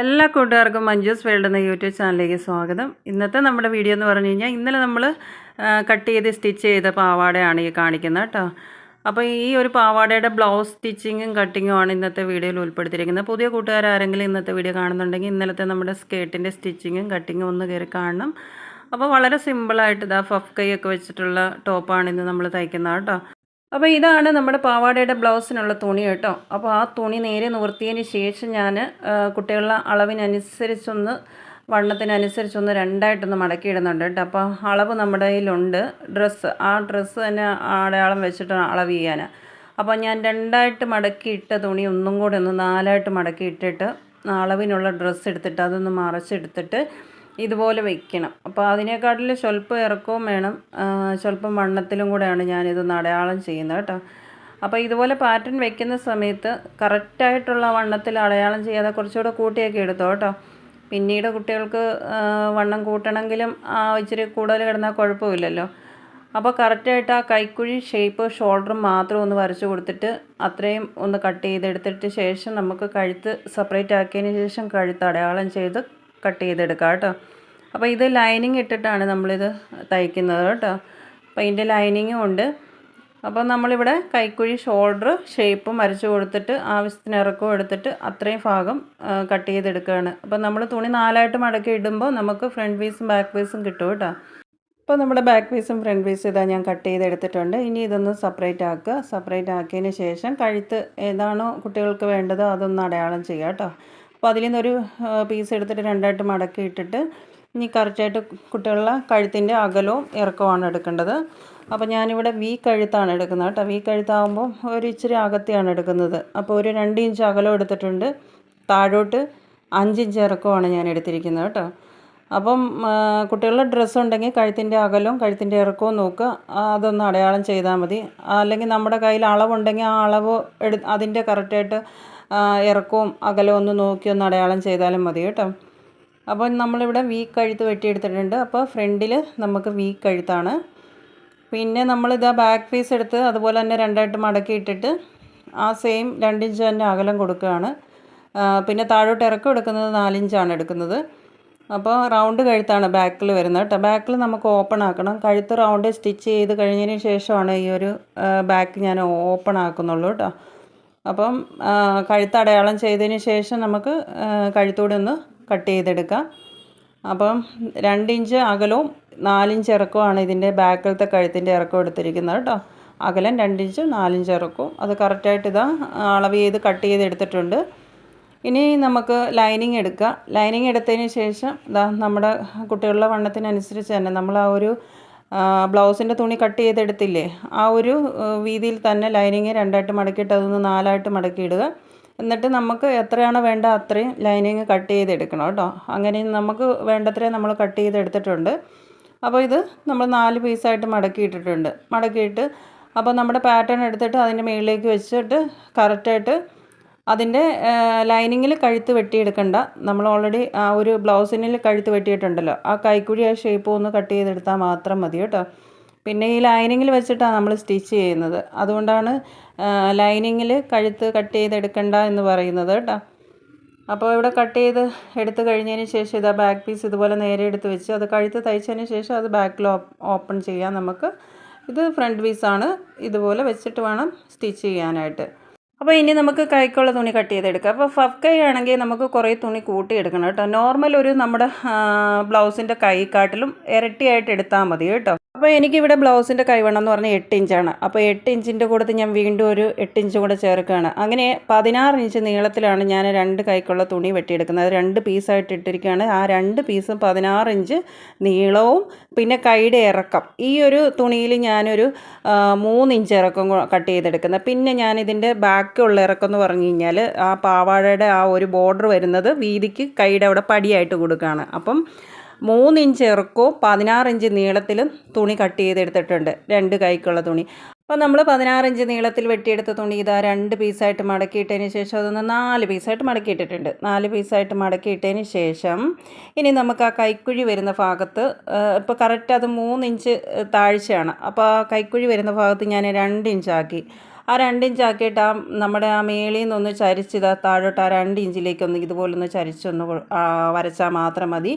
എല്ലാ കൂട്ടുകാർക്കും മഞ്ജൂസ് വേൾഡ് എന്ന യൂട്യൂബ് ചാനലിലേക്ക് സ്വാഗതം. ഇന്നത്തെ നമ്മുടെ വീഡിയോ എന്ന് പറഞ്ഞു കഴിഞ്ഞാൽ ഇന്നലെ നമ്മൾ കട്ട് ചെയ്ത് സ്റ്റിച്ച് ചെയ്ത പാവാടയാണ് ഈ കാണിക്കുന്നത് കേട്ടോ. അപ്പോൾ ഈ ഒരു പാവാടയുടെ ബ്ലൗസ് സ്റ്റിച്ചിങ്ങും കട്ടിങ്ങും ആണ് ഇന്നത്തെ വീഡിയോയിൽ ഉൾപ്പെടുത്തിയിരിക്കുന്നത്. പുതിയ കൂട്ടുകാരാരെങ്കിലും ഇന്നത്തെ വീഡിയോ കാണുന്നുണ്ടെങ്കിൽ ഇന്നലത്തെ നമ്മുടെ സ്കേർട്ടിന്റെ സ്റ്റിച്ചിങ്ങും കട്ടിങ്ങും ഒന്ന് കയറി കാണണം. അപ്പോൾ വളരെ സിമ്പിളായിട്ട് ഇതാ ഫഫ് കൈ ഒക്കെ വെച്ചിട്ടുള്ള ടോപ്പാണ് ഇന്ന് നമ്മൾ തയ്ക്കുന്നത് കേട്ടോ. അപ്പോൾ ഇതാണ് നമ്മുടെ പാവാടയുടെ ബ്ലൗസിനുള്ള തുണി കേട്ടോ. അപ്പോൾ ആ തുണി നേരെ നിവർത്തിയതിന് ശേഷം ഞാൻ കുട്ടികളുടെ അളവിനനുസരിച്ചൊന്ന് വണ്ണത്തിനനുസരിച്ചൊന്ന് രണ്ടായിട്ടൊന്ന് മടക്കിയിടുന്നുണ്ട് കേട്ടോ. അപ്പോൾ അളവ് നമ്മുടെ കയ്യിലുണ്ട്. ഡ്രസ്സ് ആ ഡ്രസ്സ് തന്നെ അടയാളം വെച്ചിട്ടാണ് അളവ് ചെയ്യാൻ അപ്പോൾ ഞാൻ രണ്ടായിട്ട് മടക്കി ഇട്ട തുണി ഒന്നും കൂടെ ഒന്ന് നാലായിട്ട് മടക്കി ഇട്ടിട്ട് അളവിനുള്ള ഡ്രസ്സ് എടുത്തിട്ട് അതൊന്ന് മറച്ചെടുത്തിട്ട് ഇതുപോലെ വയ്ക്കണം അപ്പോൾ അതിനേക്കാട്ടിൽ സ്വല്പം ഇറക്കവും വേണം. സ്വല്പം വണ്ണത്തിലും കൂടെയാണ് ഞാനിത് അടയാളം ചെയ്യുന്നത് കേട്ടോ. അപ്പോൾ ഇതുപോലെ പാറ്റേൺ വെക്കുന്ന സമയത്ത് കറക്റ്റായിട്ടുള്ള വണ്ണത്തിൽ അടയാളം ചെയ്യാതെ കുറച്ചുകൂടെ കൂട്ടിയൊക്കെ എടുത്തോ കേട്ടോ. പിന്നീട് കുട്ടികൾക്ക് വണ്ണം കൂട്ടണമെങ്കിലും ആ ഇച്ചിരി കൂടുതൽ കിടന്നാൽ കുഴപ്പമില്ലല്ലോ. അപ്പോൾ കറക്റ്റായിട്ട് ആ കൈക്കുഴി ഷേപ്പ് ഷോൾഡറും മാത്രം ഒന്ന് വരച്ചു കൊടുത്തിട്ട് അത്രയും ഒന്ന് കട്ട് ചെയ്തെടുത്തിട്ട് ശേഷം നമുക്ക് കഴുത്ത് സെപ്പറേറ്റ് ആക്കിയതിന് ശേഷം കഴുത്ത് അടയാളം ചെയ്ത് കട്ട് ചെയ്തെടുക്കാം കേട്ടോ. അപ്പോൾ ഇത് ലൈനിങ് ഇട്ടിട്ടാണ് നമ്മളിത് തയ്ക്കുന്നത് കേട്ടോ. അപ്പോൾ ഇതിന്റെ ലൈനിങ്ങും ഉണ്ട്. അപ്പോൾ നമ്മളിവിടെ കൈക്കുഴി ഷോൾഡർ ഷേപ്പ് വരച്ച് കൊടുത്തിട്ട് ആവശ്യത്തിന് ഇറക്കവും എടുത്തിട്ട് അത്രയും ഭാഗം കട്ട് ചെയ്തെടുക്കുകയാണ്. അപ്പോൾ നമ്മൾ തുണി നാലായിട്ട് മടക്കി ഇടുമ്പോൾ നമുക്ക് ഫ്രണ്ട് പീസും ബാക്ക് പീസും കിട്ടും കേട്ടോ. അപ്പോൾ നമ്മുടെ ബാക്ക് പീസും ഫ്രണ്ട് പീസും ഇതാ ഞാൻ കട്ട് ചെയ്തെടുത്തിട്ടുണ്ട്. ഇനി ഇതൊന്ന് സെപ്പറേറ്റ് ആക്കുക. സെപ്പറേറ്റ് ആക്കിയതിന് ശേഷം കഴുത്ത് ഏതാണോ കുട്ടികൾക്ക് വേണ്ടത് അതൊന്ന് അടയാളം ചെയ്യുക കേട്ടോ. അപ്പോൾ അതിൽ നിന്നൊരു പീസ് എടുത്തിട്ട് രണ്ടായിട്ട് മടക്കി ഇട്ടിട്ട് ഇനി കറക്റ്റായിട്ട് കുട്ടികളുടെ കഴുത്തിന്റെ അകലവും ഇറക്കവുമാണ് എടുക്കേണ്ടത്. അപ്പോൾ ഞാനിവിടെ വി കഴുത്താണ് എടുക്കുന്നത് കേട്ടോ. വി കഴുത്താകുമ്പോൾ ഒരു ഇച്ചിരി അകത്തെയാണ് എടുക്കുന്നത്. അപ്പോൾ ഒരു രണ്ട് ഇഞ്ച് അകലം എടുത്തിട്ടുണ്ട്. താഴോട്ട് അഞ്ചിഞ്ച് ഇറക്കമാണ് ഞാൻ എടുത്തിരിക്കുന്നത് കേട്ടോ. അപ്പം കുട്ടികളുടെ ഡ്രസ്സ് ഉണ്ടെങ്കിൽ കഴുത്തിന്റെ അകലവും കഴുത്തിന്റെ ഇറക്കവും നോക്കുക. അതൊന്ന് അടയാളം ചെയ്താൽ മതി. അല്ലെങ്കിൽ നമ്മുടെ കയ്യിൽ അളവുണ്ടെങ്കിൽ ആ അളവ് എടു അതിന്റെ കറക്റ്റായിട്ട് ഇറക്കവും അകലവും ഒന്ന് നോക്കി ഒന്ന് അടയാളം ചെയ്താലും മതി കേട്ടോ. അപ്പോൾ നമ്മളിവിടെ വീ കഴുത്ത് വെട്ടിയെടുത്തിട്ടുണ്ട്. അപ്പോൾ ഫ്രണ്ടിൽ നമുക്ക് വീക്ക് കഴുത്താണ്. പിന്നെ നമ്മളിതാ ബാക്ക് പീസ് എടുത്ത് അതുപോലെ തന്നെ രണ്ടായിട്ട് മടക്കി ഇട്ടിട്ട് ആ സെയിം രണ്ടിഞ്ച് തന്നെ അകലം കൊടുക്കുകയാണ്. പിന്നെ താഴോട്ട് ഇറക്കം എടുക്കുന്നത് നാലിഞ്ചാണ് എടുക്കുന്നത്. അപ്പോൾ റൗണ്ട് കഴുത്താണ് ബാക്കിൽ വരുന്നത് കേട്ടോ. ബാക്കിൽ നമുക്ക് ഓപ്പൺ ആക്കണം. കഴുത്ത് റൗണ്ട് സ്റ്റിച്ച് ചെയ്ത് കഴിഞ്ഞതിന് ശേഷമാണ് ഈ ഒരു ബാക്ക് ഞാൻ ഓപ്പൺ ആക്കുന്നുള്ളൂ കേട്ടോ. അപ്പം കഴുത്ത് അടയാളം ചെയ്തതിന് ശേഷം നമുക്ക് കഴുത്തൂടെ ഒന്ന് കട്ട് ചെയ്തെടുക്കാം. അപ്പം രണ്ടിഞ്ച് അകലവും നാലിഞ്ച് ഇറക്കവുമാണ് ഇതിന്റെ ബാക്കിലത്തെ കഴുത്തിന്റെ ഇറക്കം എടുത്തിരിക്കുന്നത് കേട്ടോ. അകലം രണ്ടിഞ്ച് നാലിഞ്ച് ഇറക്കവും. അത് കറക്റ്റായിട്ട് ഇതാ അളവ് ചെയ്ത് കട്ട് ചെയ്ത് എടുത്തിട്ടുണ്ട് ഇനി നമുക്ക് ലൈനിങ് എടുക്കാം. ലൈനിങ് എടുത്തതിന് ശേഷം ഇതാ നമ്മുടെ കുട്ടികളുടെ വണ്ണത്തിനനുസരിച്ച് തന്നെ നമ്മൾ ആ ഒരു ബ്ലൗസിന്റെ തുണി കട്ട് ചെയ്തെടുത്തില്ലേ? ആ ഒരു വീതിയിൽ തന്നെ ലൈനിങ് രണ്ടായിട്ട് മടക്കിയിട്ട് അതൊന്ന് നാലായിട്ട് മടക്കിയിടുക. എന്നിട്ട് നമുക്ക് എത്രയാണ് വേണ്ട അത്രയും ലൈനിങ് കട്ട് ചെയ്തെടുക്കണം കേട്ടോ. അങ്ങനെ നമുക്ക് വേണ്ടത്രയും നമ്മൾ കട്ട് ചെയ്തെടുത്തിട്ടുണ്ട്. അപ്പോൾ ഇത് നമ്മൾ നാല് പീസായിട്ട് മടക്കിയിട്ടിട്ടുണ്ട്. മടക്കിയിട്ട് അപ്പോൾ നമ്മുടെ പാറ്റേൺ എടുത്തിട്ട് അതിന്റെ മുകളിലേക്ക് വെച്ചിട്ട് കറക്റ്റായിട്ട് അതിന്റെ ലൈനിങ്ങിൽ കഴുത്ത് വെട്ടിയെടുക്കണ്ട. നമ്മൾ ഓൾറെഡി ആ ഒരു ബ്ലൗസിനിൽ കഴുത്ത് വെട്ടിയിട്ടുണ്ടല്ലോ. ആ കൈക്കുഴി ആ ഷേപ്പ് ഒന്ന് കട്ട് ചെയ്തെടുത്താൽ മാത്രം മതി കേട്ടോ. പിന്നെ ഈ ലൈനിങ്ങിൽ വെച്ചിട്ടാണ് നമ്മൾ സ്റ്റിച്ച് ചെയ്യുന്നത്. അതുകൊണ്ടാണ് ലൈനിങ്ങിൽ കഴുത്ത് കട്ട് ചെയ്തെടുക്കണ്ട എന്ന് പറയുന്നത് കേട്ടോ. അപ്പോൾ ഇവിടെ കട്ട് ചെയ്ത് എടുത്ത് കഴിഞ്ഞതിന് ശേഷം ഇതാ ബാക്ക് പീസ് ഇതുപോലെ നേരെ എടുത്ത് വെച്ച് അത് കഴുത്ത് തയ്ച്ചതിന് ശേഷം അത് ബാക്കിൽ ഓപ്പൺ ചെയ്യാം നമുക്ക് ഇത് ഫ്രണ്ട് പീസാണ് ഇതുപോലെ വെച്ചിട്ട് വേണം സ്റ്റിച്ച് ചെയ്യാനായിട്ട്. അപ്പോൾ ഇനി നമുക്ക് കൈക്കുള്ള തുണി കട്ട് ചെയ്തെടുക്കാം. അപ്പോൾ ഫഫ് കൈ ആണെങ്കിൽ നമുക്ക് കുറേ തുണി കൂട്ടിയെടുക്കണം കേട്ടോ. നോർമൽ ഒരു നമ്മുടെ ബ്ലൗസിന്റെ കൈക്കാട്ടിലും ഇരട്ടിയായിട്ട് എടുത്താൽ മതി കേട്ടോ. അപ്പോൾ എനിക്കിവിടെ ബ്ലൗസിന്റെ കൈവണ്ണം എന്ന് പറഞ്ഞാൽ എട്ട് ഇഞ്ചാണ്. അപ്പോൾ എട്ട് ഇഞ്ചിന്റെ കൂടെ ഞാൻ വീണ്ടും ഒരു എട്ട് ഇഞ്ച് കൂടെ ചേർക്കുകയാണ്. അങ്ങനെ പതിനാറ് ഇഞ്ച് നീളത്തിലാണ് ഞാൻ രണ്ട് കൈക്കുള്ള തുണി വെട്ടിയെടുക്കുന്നത്. രണ്ട് പീസായിട്ട് ഇട്ടിരിക്കുകയാണ്. ആ രണ്ട് പീസും പതിനാറ് ഇഞ്ച് നീളവും പിന്നെ കൈയുടെ ഇറക്കം. ഈ ഒരു തുണിയിൽ ഞാനൊരു മൂന്ന് ഇഞ്ച് ഇറക്കം കട്ട് ചെയ്തെടുക്കുന്നത്. പിന്നെ ഞാൻ ഇതിന്റെ ബാക്കുള്ള ഇറക്കം എന്ന് പറഞ്ഞു കഴിഞ്ഞാൽ ആ പാവാടയുടെ ആ ഒരു ബോർഡർ വരുന്നത് വീതിക്ക് കൈയുടെ അവിടെ പടിയായിട്ട് കൊടുക്കുകയാണ്. അപ്പം മൂന്ന് ഇഞ്ച് ഇറക്കവും പതിനാറിഞ്ച് നീളത്തിലും തുണി കട്ട് ചെയ്തെടുത്തിട്ടുണ്ട്. രണ്ട് കൈക്കുള്ള തുണി. അപ്പോൾ നമ്മൾ പതിനാറിഞ്ച് നീളത്തിൽ വെട്ടിയെടുത്ത തുണി ഇതാ രണ്ട് പീസായിട്ട് മടക്കിയിട്ടതിന് ശേഷം അതൊന്ന് നാല് പീസായിട്ട് മടക്കിയിട്ടിട്ടുണ്ട്. നാല് പീസായിട്ട് മടക്കിയിട്ടതിന് ശേഷം ഇനി നമുക്ക് ആ കൈക്കുഴി വരുന്ന ഭാഗത്ത് ഇപ്പോൾ കറക്റ്റ് അത് മൂന്നിഞ്ച് താഴ്ചയാണ്. അപ്പോൾ ആ കൈക്കുഴി വരുന്ന ഭാഗത്ത് ഞാൻ രണ്ട് ഇഞ്ചാക്കി ആ രണ്ടിഞ്ച് ആക്കിയിട്ട് ആ നമ്മുടെ ആ മേളിൽ നിന്നൊന്ന് ചരിച്ചിതാ താഴോട്ട് ആ രണ്ട് ഇഞ്ചിലേക്കൊന്ന് ഇതുപോലെ ഒന്ന് ചരിച്ചൊന്ന് വരച്ചാൽ മാത്രം മതി.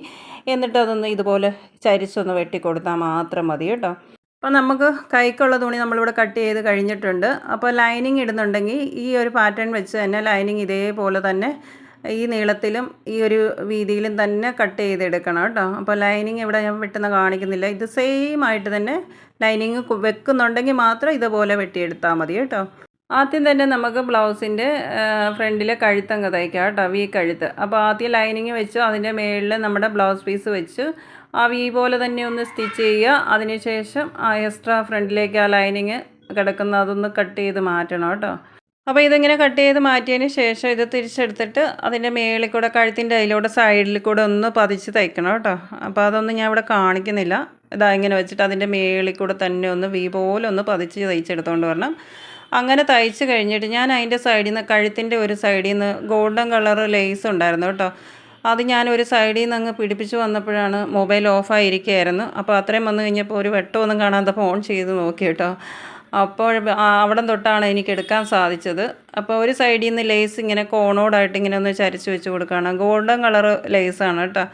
എന്നിട്ട് അതൊന്ന് ഇതുപോലെ ചരിച്ചൊന്ന് വെട്ടിക്കൊടുത്താൽ മാത്രം മതി കേട്ടോ. അപ്പോൾ നമുക്ക് കൈക്കുള്ള തുണി നമ്മളിവിടെ കട്ട് ചെയ്ത് കഴിഞ്ഞിട്ടുണ്ട്. അപ്പോൾ ലൈനിങ് ഇടുന്നുണ്ടെങ്കിൽ ഈ ഒരു പാറ്റേൺ വെച്ച് തന്നെ ലൈനിങ് ഇതേപോലെ തന്നെ ഈ നീളത്തിലും ഈ ഒരു വീതിയിലും തന്നെ കട്ട് ചെയ്തെടുക്കണം കേട്ടോ. അപ്പോൾ ലൈനിങ് ഇവിടെ ഞാൻ വെട്ടുന്ന കാണിക്കുന്നില്ല. ഇത് സെയിം ആയിട്ട് തന്നെ ലൈനിങ് വെക്കുന്നുണ്ടെങ്കിൽ മാത്രം ഇതുപോലെ വെട്ടിയെടുത്താൽ മതി കേട്ടോ. ആദ്യം തന്നെ നമുക്ക് ബ്ലൗസിന്റെ ഫ്രണ്ടിലെ കഴുത്തങ്ങ് തയ്ക്കാം കേട്ടോ വി കഴുത്ത്. അപ്പോൾ ആദ്യം ലൈനിങ് വെച്ച് അതിന്റെ മുകളിൽ നമ്മുടെ ബ്ലൗസ് പീസ് വെച്ച്. ആ വി പോലെ തന്നെ ഒന്ന് സ്റ്റിച്ച് ചെയ്യുക. അതിനുശേഷം ആ എക്സ്ട്രാ ഫ്രണ്ടിലേക്ക് ആ ലൈനിങ് കിടക്കുന്ന അതൊന്ന് കട്ട് ചെയ്ത് മാറ്റണം കേട്ടോ. അപ്പോൾ ഇതിങ്ങനെ കട്ട് ചെയ്ത് മാറ്റിയതിന് ശേഷം ഇത് തിരിച്ചെടുത്തിട്ട് അതിന്റെ മേളിൽ കൂടെ കഴുത്തിന്റെ അതിലൂടെ സൈഡിൽ കൂടെ ഒന്ന് പതിച്ച് തയ്ക്കണം കേട്ടോ. അപ്പോൾ അതൊന്നും ഞാൻ ഇവിടെ കാണിക്കുന്നില്ല. ഇതാ ഇങ്ങനെ വെച്ചിട്ട് അതിന്റെ മേളിൽ കൂടെ തന്നെ ഒന്ന് വി പോലെ ഒന്ന് പതിച്ച് തയ്ച്ചെടുത്തോണ്ട് വരണം. അങ്ങനെ തയ്ച്ച് കഴിഞ്ഞിട്ട് ഞാൻ അതിന്റെ സൈഡിൽ നിന്ന് കഴുത്തിന്റെ ഒരു സൈഡിൽ നിന്ന് ഗോൾഡൻ കളർ ലേസ് ഉണ്ടായിരുന്നു കേട്ടോ. അത് ഞാൻ ഒരു സൈഡിൽ നിന്ന് അങ്ങ് പിടിപ്പിച്ച് വന്നപ്പോഴാണ് മൊബൈൽ ഓഫായിരിക്കുകയായിരുന്നു അപ്പോൾ അത്രയും വന്നു കഴിഞ്ഞപ്പോൾ ഒരു വെട്ടമൊന്നും കാണാതെ ഫോൺ ചെയ്ത് നോക്കി കേട്ടോ. അപ്പോൾ അവിടെ തൊട്ടാണ് എനിക്ക് എടുക്കാൻ സാധിച്ചത്. അപ്പോൾ ഒരു സൈഡിൽ നിന്ന് ലേസ് ഇങ്ങനെ കോണോടായിട്ട് ഇങ്ങനെ ഒന്ന് ചരിച്ച് വെച്ച് കൊടുക്കുകയാണ്. ഗോൾഡൻ കളർ ലേസാണ് കേട്ടോ.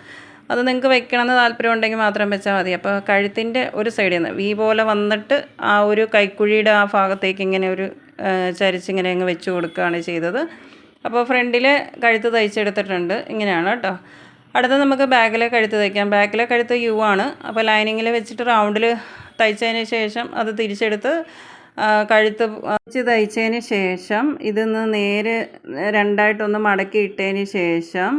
അത് നിങ്ങൾക്ക് വെക്കണമെന്ന് താല്പര്യം ഉണ്ടെങ്കിൽ മാത്രം വെച്ചാൽ മതി. അപ്പോൾ കഴുത്തിന്റെ ഒരു സൈഡിൽ നിന്ന് വി പോലെ വന്നിട്ട് ആ ഒരു കൈക്കുഴിയുടെ ആ ഭാഗത്തേക്ക് ഇങ്ങനെ ഒരു ചരിച്ചിങ്ങനെ അങ്ങ് വെച്ച് കൊടുക്കുകയാണ് ചെയ്തത്. അപ്പോൾ ഫ്രണ്ടിൽ കഴുത്ത് തയ്ച്ചെടുത്തിട്ടുണ്ട്. ഇങ്ങനെയാണ് കേട്ടോ. അടുത്ത നമുക്ക് ബാക്കിലെ കഴുത്ത് തയ്ക്കാം. ബാക്കിലെ കഴുത്ത് യു ആണ്. അപ്പോൾ ലൈനിങ്ങിൽ വെച്ചിട്ട് റൗണ്ടിൽ തയ്ച്ചതിന് ശേഷം അത് തിരിച്ചെടുത്ത് കഴുത്ത് വെച്ച് തയ്ച്ചതിന് ശേഷം ഇതൊന്ന് നേരെ രണ്ടായിട്ടൊന്ന് മടക്കി ഇട്ടതിന് ശേഷം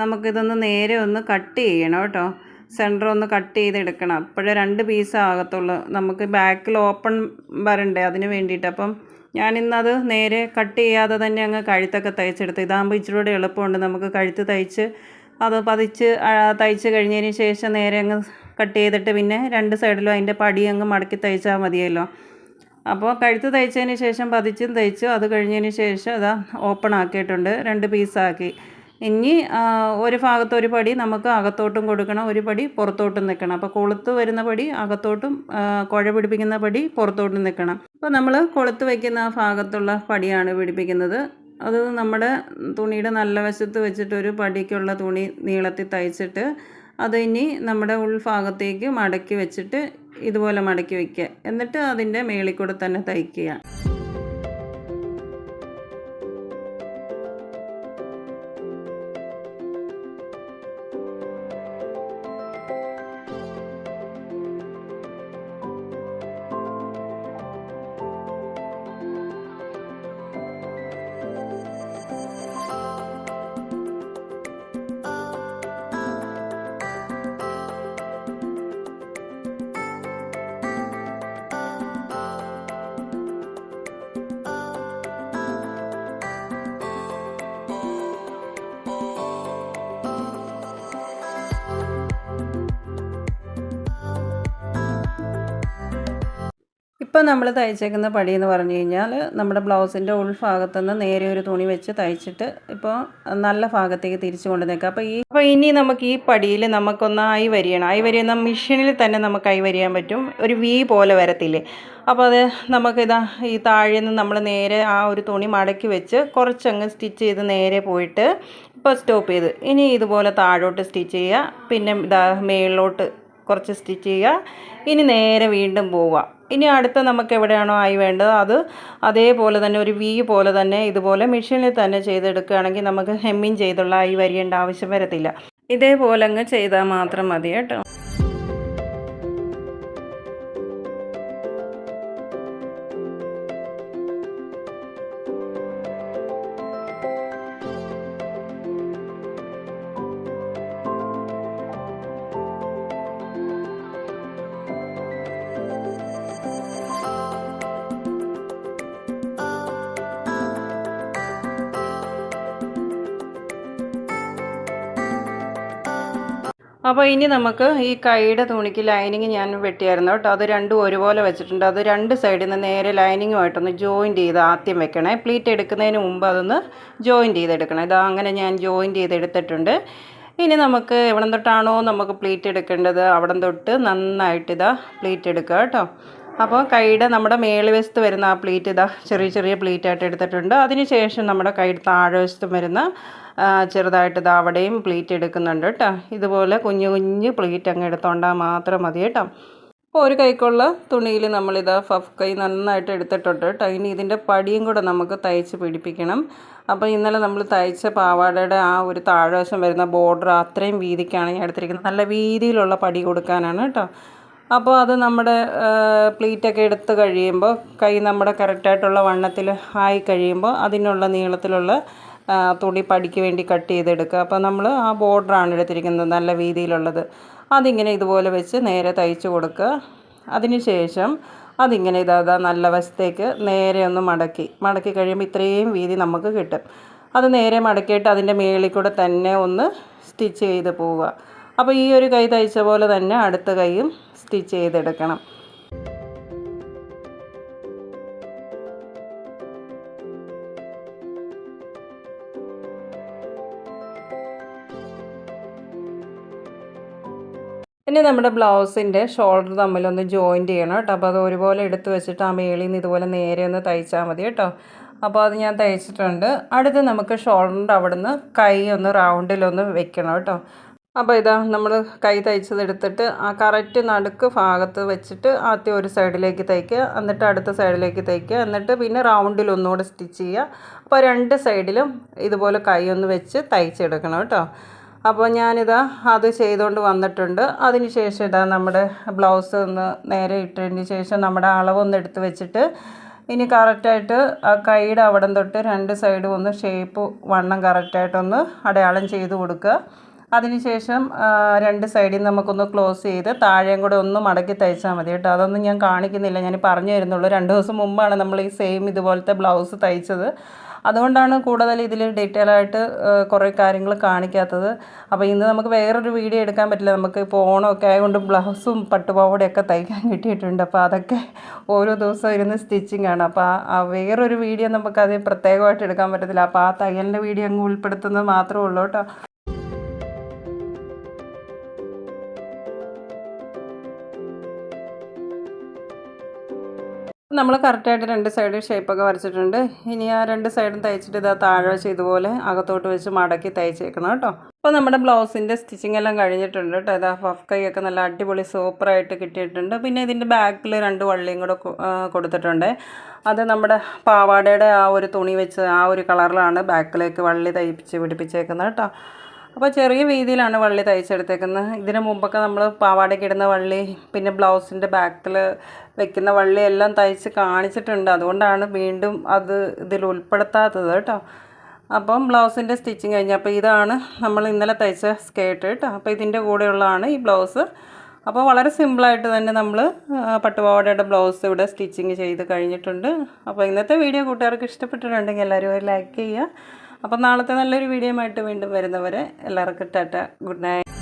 നമുക്കിതൊന്ന് നേരെ ഒന്ന് കട്ട് ചെയ്യണം കേട്ടോ. സെന്റർ ഒന്ന് കട്ട് ചെയ്തെടുക്കണം. അപ്പോഴേ രണ്ട് പീസ് ആകത്തുള്ളൂ. നമുക്ക് ബാക്കിൽ ഓപ്പൺ വരണ്ടേ അതിന് വേണ്ടിയിട്ട്. അപ്പം ഞാനിന്നത് നേരെ കട്ട് ചെയ്യാതെ തന്നെ അങ്ങ് കഴുത്തൊക്കെ തയ്ച്ചെടുത്ത്. ഇതാകുമ്പോൾ ഇച്ചിരി കൂടെ എളുപ്പമുണ്ട്. നമുക്ക് കഴുത്ത് തയ്ച്ച് അത് പതിച്ച് തയ്ച്ച് കഴിഞ്ഞതിന് ശേഷം നേരെ അങ്ങ് കട്ട് ചെയ്തിട്ട് പിന്നെ രണ്ട് സൈഡിലും അതിന്റെ പടി അങ്ങ് മടക്കി തയ്ച്ചാൽ മതിയല്ലോ. അപ്പോൾ കഴുത്ത് തയ്ച്ചതിന് ശേഷം പതിച്ചും തയ്ച്ചു. അത് കഴിഞ്ഞതിന് ശേഷം അതാ ഓപ്പൺ ആക്കിയിട്ടുണ്ട്. രണ്ട് പീസാക്കി ഇനി ഒരു ഭാഗത്ത് ഒരു പടി നമുക്ക് അകത്തോട്ടും കൊടുക്കണം. ഒരു പടി പുറത്തോട്ടും നിൽക്കണം. അപ്പോൾ കൊളുത്ത് വരുന്ന പടി അകത്തോട്ടും കുഴ പിടിപ്പിക്കുന്ന പടി പുറത്തോട്ടും നിൽക്കണം. അപ്പോൾ നമ്മൾ കൊളുത്ത് വയ്ക്കുന്ന ആ ഭാഗത്തുള്ള പടിയാണ് പിടിപ്പിക്കുന്നത്. അത് നമ്മുടെ തുണിയുടെ നല്ല വശത്ത് വെച്ചിട്ടൊരു പടിക്കുള്ള തുണി നീളത്തിൽ തയ്ച്ചിട്ട് അത് ഇനി നമ്മുടെ ഉൾഭാഗത്തേക്ക് മടക്കി വെച്ചിട്ട് ഇതുപോലെ മടക്കി വയ്ക്കുക എന്നിട്ട് അതിന്റെ മേളിൽ കൂടെ തന്നെ തയ്ക്കുക. ഇപ്പം നമ്മൾ തയ്ച്ചേക്കുന്ന പടി എന്ന് പറഞ്ഞു കഴിഞ്ഞാൽ നമ്മുടെ ബ്ലൗസിന്റെ ഉൾഭാഗത്തു നിന്ന് നേരെ ഒരു തുണി വെച്ച് തയ്ച്ചിട്ട് ഇപ്പോൾ നല്ല ഭാഗത്തേക്ക് തിരിച്ചു കൊണ്ട് അപ്പോൾ ഈ അപ്പോൾ ഇനി നമുക്ക് ഈ പടിയിൽ നമുക്കൊന്ന് ഐ വരിയണം. ഐ വരിയുന്ന മെഷീനിൽ തന്നെ നമുക്ക് ഐ വരിയാൻ പറ്റും. ഒരു വി പോലെ വരത്തില്ലേ? അപ്പോൾ അത് നമുക്കിതാ ഈ താഴെ നിന്ന് നമ്മൾ നേരെ ആ ഒരു തുണി മടക്കി വെച്ച് കുറച്ചങ്ങ് സ്റ്റിച്ച് ചെയ്ത് നേരെ പോയിട്ട് ഇപ്പോൾ സ്റ്റോപ്പ് ചെയ്ത്. ഇനി ഇതുപോലെ താഴോട്ട് സ്റ്റിച്ച് ചെയ്യുക. പിന്നെ ഇതാ മേളിലോട്ട് കുറച്ച് സ്റ്റിച്ച് ചെയ്യുക. ഇനി നേരെ വീണ്ടും പോവുക. ഇനി അടുത്ത നമുക്ക് എവിടെയാണോ ആയി വേണ്ടത് അത് അതേപോലെ തന്നെ ഒരു വി പോലെ തന്നെ ഇതുപോലെ മെഷീനിൽ തന്നെ ചെയ്തെടുക്കുകയാണെങ്കിൽ നമുക്ക് ഹെമ്മിങ് ചെയ്തുള്ള ആയി വരിയേണ്ട ആവശ്യം വരത്തില്ല. ഇതേപോലെ അങ്ങ് ചെയ്താൽ മാത്രം മതി കേട്ടോ. അപ്പോൾ ഇനി നമുക്ക് ഈ കൈയുടെ തുണിക്ക് ലൈനിങ് ഞാൻ വെട്ടിയായിരുന്നു കേട്ടോ. അത് രണ്ടും ഒരുപോലെ വെച്ചിട്ടുണ്ട്. അത് രണ്ട് സൈഡിൽ നിന്ന് നേരെ ലൈനിങ്ങുമായിട്ടൊന്ന് ജോയിന്റ് ചെയ്ത് ആദ്യം വെക്കണേ. പ്ലീറ്റ് എടുക്കുന്നതിന് മുമ്പ് അതൊന്ന് ജോയിന്റ് ചെയ്തെടുക്കണം. ഇതാ അങ്ങനെ ഞാൻ ജോയിന്റ് ചെയ്തെടുത്തിട്ടുണ്ട്. ഇനി നമുക്ക് എവിടം തൊട്ടാണോ നമുക്ക് പ്ലീറ്റ് എടുക്കേണ്ടത്? അവിടം തൊട്ട് നന്നായിട്ട് ഇതാ പ്ലീറ്റ് എടുക്കുക കേട്ടോ. അപ്പോൾ കൈയുടെ നമ്മുടെ മേളുവശത്ത് വരുന്ന ആ പ്ലീറ്റ് ഇതാ ചെറിയ ചെറിയ പ്ലീറ്റായിട്ട് എടുത്തിട്ടുണ്ട്. അതിന് ശേഷം നമ്മുടെ താഴെ വശത്തും വരുന്ന ചെറുതായിട്ട് ഇതാ അവിടെയും പ്ലീറ്റ് എടുക്കുന്നുണ്ട് കേട്ടോ ഇതുപോലെ കുഞ്ഞു കുഞ്ഞു പ്ലീറ്റ് അങ്ങ് എടുത്തോണ്ടാൽ മാത്രം മതി കേട്ടോ അപ്പോൾ ഒരു കൈക്കുള്ള തുണിയിൽ നമ്മളിത് ഫഫ് കൈ നന്നായിട്ട് എടുത്തിട്ടുണ്ട് കേട്ടോ ഇനി ഇതിന്റെ പടിയും കൂടെ നമുക്ക് തയ്ച്ച് പിടിപ്പിക്കണം. അപ്പോൾ ഇന്നലെ നമ്മൾ തയ്ച്ച പാവാടയുടെ ആ ഒരു താഴ്വശം വരുന്ന ബോർഡർ അത്രയും വീതിക്കാണ് ഞാൻ എടുത്തിരിക്കുന്നത്. നല്ല വീതിയിലുള്ള പടി കൊടുക്കാനാണ് കേട്ടോ അപ്പോൾ അത് നമ്മുടെ പ്ലീറ്റൊക്കെ എടുത്ത് കഴിയുമ്പോൾ കൈ നമ്മുടെ കറക്റ്റായിട്ടുള്ള വണ്ണത്തിൽ ആയി കഴിയുമ്പോൾ അതിനുള്ള നീളത്തിലുള്ള തുണി പടിക്ക് വേണ്ടി കട്ട് ചെയ്തെടുക്കുക. അപ്പോൾ നമ്മൾ ആ ബോർഡറാണ് എടുത്തിരിക്കുന്നത് നല്ല വീതിയിലുള്ളത്. അതിങ്ങനെ ഇതുപോലെ വെച്ച് നേരെ തയ്ച്ച് കൊടുക്കുക. അതിനുശേഷം അതിങ്ങനെ ഇതാ നല്ല വശത്തേക്ക് നേരെ ഒന്ന് മടക്കി. മടക്കി കഴിയുമ്പോൾ ഇത്രയും വീതി നമുക്ക് കിട്ടും. അത് നേരെ മടക്കിയിട്ട് അതിന്റെ മേളിൽ കൂടെ തന്നെ ഒന്ന് സ്റ്റിച്ച് ചെയ്ത് പോവുക. അപ്പോൾ ഈ ഒരു കൈ തയ്ച്ച പോലെ തന്നെ അടുത്ത കൈയും സ്റ്റിച്ച് ചെയ്തെടുക്കണം. ഇനി നമ്മുടെ ബ്ലൗസിന്റെ ഷോൾഡർ തമ്മിലൊന്ന് ജോയിന്റ് ചെയ്യണം കേട്ടോ. അപ്പോൾ അത് ഒരുപോലെ എടുത്ത് വെച്ചിട്ട് ആ മേളിൽ നിന്ന് ഇതുപോലെ നേരെ ഒന്ന് തയ്ച്ചാൽ മതി കേട്ടോ. അപ്പോൾ അത് ഞാൻ തയ്ച്ചിട്ടുണ്ട്. അടുത്ത് നമുക്ക് ഷോൾഡറിന്റെ അവിടെ നിന്ന് കൈ ഒന്ന് റൗണ്ടിലൊന്ന് വെക്കണം കേട്ടോ. അപ്പോൾ ഇതാ നമ്മൾ കൈ തയ്ച്ചത് എടുത്തിട്ട് ആ കറക്റ്റ് നടുക്ക് ഭാഗത്ത് വെച്ചിട്ട് ആദ്യം ഒരു സൈഡിലേക്ക് തയ്ക്കുക എന്നിട്ട് അടുത്ത സൈഡിലേക്ക് തയ്ക്കുക എന്നിട്ട് പിന്നെ റൗണ്ടിൽ ഒന്നുകൂടെ സ്റ്റിച്ച് ചെയ്യുക. അപ്പോൾ രണ്ട് സൈഡിലും ഇതുപോലെ കൈ ഒന്ന് വെച്ച് തയ്ച്ചെടുക്കണം കേട്ടോ. അപ്പോൾ ഞാനിതാ അത് ചെയ്തുകൊണ്ട് വന്നിട്ടുണ്ട്. അതിന് ശേഷം ഇതാ നമ്മുടെ ബ്ലൗസ് ഒന്ന് നേരെ ഇട്ടതിന് ശേഷം നമ്മുടെ അളവൊന്ന് എടുത്ത് വെച്ചിട്ട് ഇനി കറക്റ്റായിട്ട് ആ കൈയുടെ അവിടം തൊട്ട് രണ്ട് സൈഡും ഒന്ന് ഷേപ്പ് വണ്ണം കറക്റ്റായിട്ടൊന്ന് അടയാളം ചെയ്ത് കൊടുക്കുക. അതിനുശേഷം രണ്ട് സൈഡിൽ നമുക്കൊന്ന് ക്ലോസ് ചെയ്ത് താഴെയും കൂടെ ഒന്ന് മടക്കി തയ്ച്ചാൽ മതി കേട്ടോ. അതൊന്നും ഞാൻ കാണിക്കുന്നില്ല. ഞാൻ പറഞ്ഞു തരുന്നുള്ളൂ രണ്ട് ദിവസം മുമ്പാണ് നമ്മൾ ഈ സെയിം ഇതുപോലത്തെ ബ്ലൗസ് തയ്ച്ചത്. അതുകൊണ്ടാണ് കൂടുതൽ ഇതിൽ ഡീറ്റെയിൽ ആയിട്ട് കുറേ കാര്യങ്ങൾ കാണിക്കാത്തത്. അപ്പോൾ ഇന്ന് നമുക്ക് വേറൊരു വീഡിയോ എടുക്കാൻ പറ്റില്ല. നമുക്ക് ഇപ്പോൾ ഓണമൊക്കെ ആയതുകൊണ്ട് ബ്ലൗസും പട്ടുപാവടയൊക്കെ തയ്ക്കാൻ കിട്ടിയിട്ടുണ്ട്. അപ്പോൾ അതൊക്കെ ഓരോ ദിവസം ഇരുന്ന് സ്റ്റിച്ചിങ് ആണ്. അപ്പോൾ ആ- വേറൊരു വീഡിയോ നമുക്കത് പ്രത്യേകമായിട്ട് എടുക്കാൻ പറ്റത്തില്ല. അപ്പോൾ ആ തയ്യലിന്റെ വീഡിയോ അങ്ങ് ഉൾപ്പെടുത്തുന്നത് മാത്രമേ ഉള്ളൂ കേട്ടോ. നമ്മൾ കറക്റ്റായിട്ട് രണ്ട് സൈഡ് ഷേപ്പൊക്കെ വരച്ചിട്ടുണ്ട്. ഇനി ആ രണ്ട് സൈഡും തയ്ച്ചിട്ട് ഇതാ താഴെ വെച്ച് ഇതുപോലെ അകത്തോട്ട് വെച്ച് മടക്കി തയ്ച്ചേക്കണം കേട്ടോ. അപ്പോൾ നമ്മുടെ ബ്ലൗസിന്റെ സ്റ്റിച്ചിങ് എല്ലാം കഴിഞ്ഞിട്ടുണ്ട് കേട്ടോ. ഇതാ ഫഫ് കൈയൊക്കെ നല്ല അടിപൊളി സൂപ്പറായിട്ട് കിട്ടിയിട്ടുണ്ട്. പിന്നെ ഇതിന്റെ ബാക്കിൽ രണ്ട് വള്ളിയും കൂടെ കൊടുത്തിട്ടുണ്ട്. അത് നമ്മുടെ പാവാടയുടെ ആ ഒരു തുണി വെച്ച് ആ ഒരു കളറിലാണ് ബാക്കിലേക്ക് വള്ളി തയ്പ്പിച്ച് പിടിപ്പിച്ചേക്കുന്നത് കേട്ടോ. അപ്പോൾ ചെറിയ വീതിയിലാണ് വള്ളി തയ്ച്ചെടുത്തേക്കുന്നത്. ഇതിനു മുമ്പൊക്കെ നമ്മൾ പാവാടയ്ക്ക് ഇടുന്ന വള്ളി പിന്നെ ബ്ലൗസിന്റെ ബാക്കിൽ വെക്കുന്ന വള്ളി എല്ലാം തയ്ച്ച് കാണിച്ചിട്ടുണ്ട്. അതുകൊണ്ടാണ് വീണ്ടും അത് ഇതിൽ ഉൾപ്പെടുത്താത്തത് കേട്ടോ. അപ്പം ബ്ലൗസിന്റെ സ്റ്റിച്ചിങ് കഴിഞ്ഞു അപ്പോൾ ഇതാണ് നമ്മൾ ഇന്നലെ തയ്ച്ച സ്കേർട്ട് കേട്ടോ. അപ്പോൾ ഇതിന്റെ കൂടെയുള്ളതാണ് ഈ ബ്ലൗസ്. അപ്പോൾ വളരെ സിമ്പിളായിട്ട് തന്നെ നമ്മൾ പട്ടുപാവാടയുടെ ബ്ലൗസ് ഇവിടെ സ്റ്റിച്ചിങ് ചെയ്ത് കഴിഞ്ഞിട്ടുണ്ട്. അപ്പോൾ ഇന്നത്തെ വീഡിയോ കൂട്ടുകാർക്ക് ഇഷ്ടപ്പെട്ടിട്ടുണ്ടെങ്കിൽ എല്ലാവരും ഒരു ലൈക്ക് ചെയ്യുക. അപ്പോൾ നാളത്തെ നല്ലൊരു വീഡിയോ ആയിട്ട് വീണ്ടും വരുന്നവരെ എല്ലാവർക്കും ടാറ്റ ഗുഡ് നൈറ്റ്.